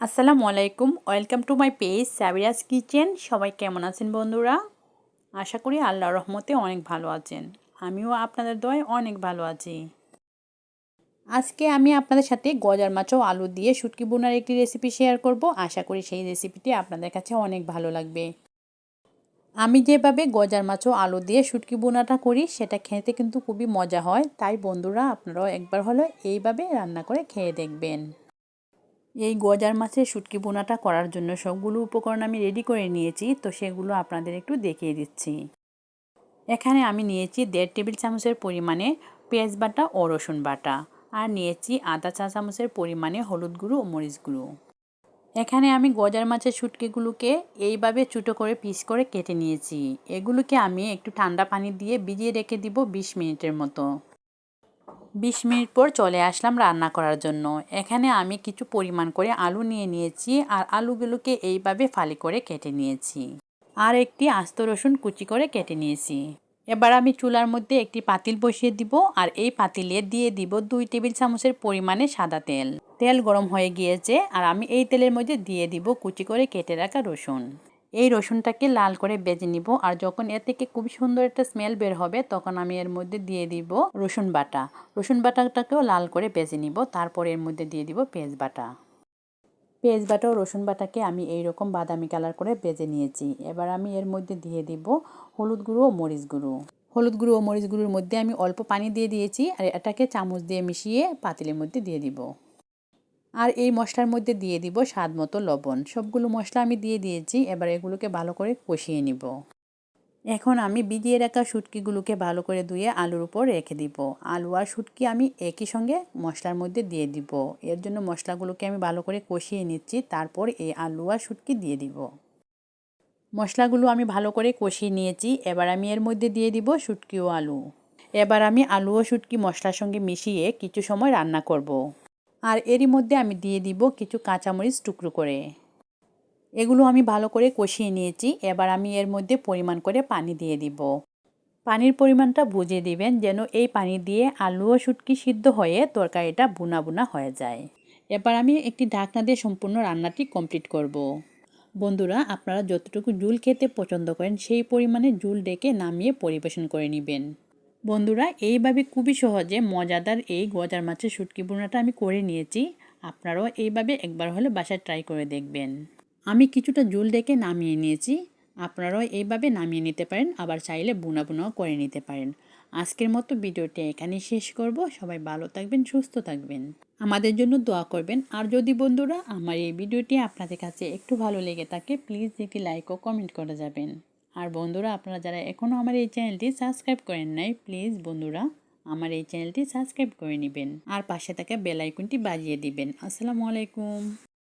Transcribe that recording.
আসসালামু আলাইকুম, welcome to my page Sabira's kitchen. সবাই কেমন আছেন বন্ধুরা? আশা করি আল্লাহ রহমতে অনেক ভালো আছেন। আমিও আপনাদের দয় অনেক ভালো আছি। আজকে আমি আপনাদের সাথে গজার মাছ ও আলু দিয়ে শুটকি বোনার একটি রেসিপি শেয়ার করব। আশা করি সেই রেসিপিটি আপনাদের কাছে অনেক ভালো লাগবে। আমি যেভাবে গজার মাছ ও আলু দিয়ে শুটকি বোনাটা করি, সেটা খেতে কিন্তু খুবই মজা হয়। তাই বন্ধুরা, আপনারাও একবার হলো এইভাবে রান্না করে খেয়ে দেখবেন। এই গজার মাছের শুটকি বোনাটা করার জন্য সবগুলো উপকরণ আমি রেডি করে নিয়েছি, তো সেগুলো আপনাদের একটু দেখিয়ে দিচ্ছি। এখানে আমি নিয়েছি দেড় টেবিল চামচের পরিমাণে পেঁয়াজ বাটা ও রসুন বাটা, আর নিয়েছি আধা চা চামচের পরিমাণে হলুদ গুঁড়ো ও মরিচ গুঁড়ো। এখানে আমি গজার মাছের শুটকিগুলোকে এইভাবে ছোটো করে পিস করে কেটে নিয়েছি। এগুলোকে আমি একটু ঠান্ডা পানি দিয়ে ভিজিয়ে রেখে দিব বিশ মিনিটের মতো। বিশ মিনিট পর চলে আসলাম রান্না করার জন্য। এখানে আমি কিছু পরিমাণ করে আলু নিয়ে নিয়েছি আর আলুগুলোকে এইভাবে ফালি করে কেটে নিয়েছি। আর একটি আস্ত রসুন কুচি করে কেটে নিয়েছি। এবার আমি চুলার মধ্যে একটি পাতিল বসিয়ে দিব আর এই পাতিলে দিয়ে দিব দুই টেবিল চামচের পরিমাণে সাদা তেল। তেল গরম হয়ে গিয়েছে আর আমি এই তেলের মধ্যে দিয়ে দিব কুচি করে কেটে রাখা রসুন। এই রসুনটাকে লাল করে বেজে নিব। আর যখন এর থেকে খুব সুন্দর একটা স্মেল বের হবে, তখন আমি এর মধ্যে দিয়ে দিব রসুন বাটা। রসুন বাটাটাকেও লাল করে বেজে নিব, তারপর এর মধ্যে দিয়ে দিব পেঁয়াজ বাটা। পেঁয়াজ বাটা ও রসুন বাটাকে আমি এই রকম বাদামি কালার করে বেজে নিয়েছি। এবার আমি এর মধ্যে দিয়ে দিব হলুদ গুঁড়ো ও মরিচ গুঁড়ো। হলুদ গুঁড়ো ও মরিচ গুঁড়োর মধ্যে আমি অল্প পানি দিয়ে দিয়েছি, আর এটাকে চামচ দিয়ে মিশিয়ে পাতিলের মধ্যে দিয়ে দিব। আর এই মশলার মধ্যে দিয়ে দিব স্বাদ মতো লবণ। সবগুলো মশলা আমি দিয়ে দিয়েছি, এবার এগুলোকে ভালো করে কষিয়ে নিব। এখন আমি ভিজিয়ে রাখা শুটকিগুলোকে ভালো করে ধুয়ে আলুর উপর রেখে দিব। আলু আর শুটকি আমি একই সঙ্গে মশলার মধ্যে দিয়ে দিব। এর জন্য মশলাগুলোকে আমি ভালো করে কষিয়ে নিচ্ছি, তারপর এই আলু আর শুটকি দিয়ে দিব। মশলাগুলো আমি ভালো করে কষিয়ে নিয়েছি, এবার আমি এর মধ্যে দিয়ে দিব শুটকি ও আলু। এবার আমি আলু ও শুটকি মশলার সঙ্গে মিশিয়ে কিছু সময় রান্না করব। আর এরই মধ্যে আমি দিয়ে দিব কিছু কাঁচামরিচ টুকরো করে। এগুলো আমি ভালো করে কষিয়ে নিয়েছি। এবার আমি এর মধ্যে পরিমাণ করে পানি দিয়ে দিব। পানির পরিমাণটা বুঝে দিবেন যেন এই পানি দিয়ে আলু ও শুটকি সিদ্ধ হয়ে তরকারিটা বুনা বুনা হয়ে যায়। এবার আমি একটি ঢাকনা দিয়ে সম্পূর্ণ রান্নাটি কমপ্লিট করব। বন্ধুরা, আপনারা যতটুকু জুল খেতে পছন্দ করেন সেই পরিমাণে জুল ডেকে নামিয়ে পরিবেশন করে নেবেন। বন্ধুরা, এইভাবে খুবই সহজে মজাদার এই গজার মাছের শুটকি বোনাটা আমি করে নিয়েছি। আপনারাও এইভাবে একবার হলে বাসায় ট্রাই করে দেখবেন। আমি কিছুটা জুল ডেকে নামিয়ে নিয়েছি। আপনারাও এইভাবে নামিয়ে নিতে পারেন, আবার চাইলে বুনা বুনাও করে নিতে পারেন। আজকের মতো ভিডিওটি এখানেই শেষ করব। সবাই ভালো থাকবেন, সুস্থ থাকবেন। আমাদের জন্য দোয়া করবেন। আর যদি বন্ধুরা আমার এই ভিডিওটি আপনাদের কাছে একটু ভালো লেগে থাকে প্লিজ একটি লাইক ও কমেন্ট করে যাবেন। আর বন্ধুরা, আপনারা যারা এখনও আমার এই চ্যানেলটি সাবস্ক্রাইব করেন নাই, প্লিজ বন্ধুরা, আমার এই চ্যানেলটি সাবস্ক্রাইব করে নেবেন। আর পাশে থাকা বেল বাজিয়ে দিবেন। আসসালামু আলাইকুম।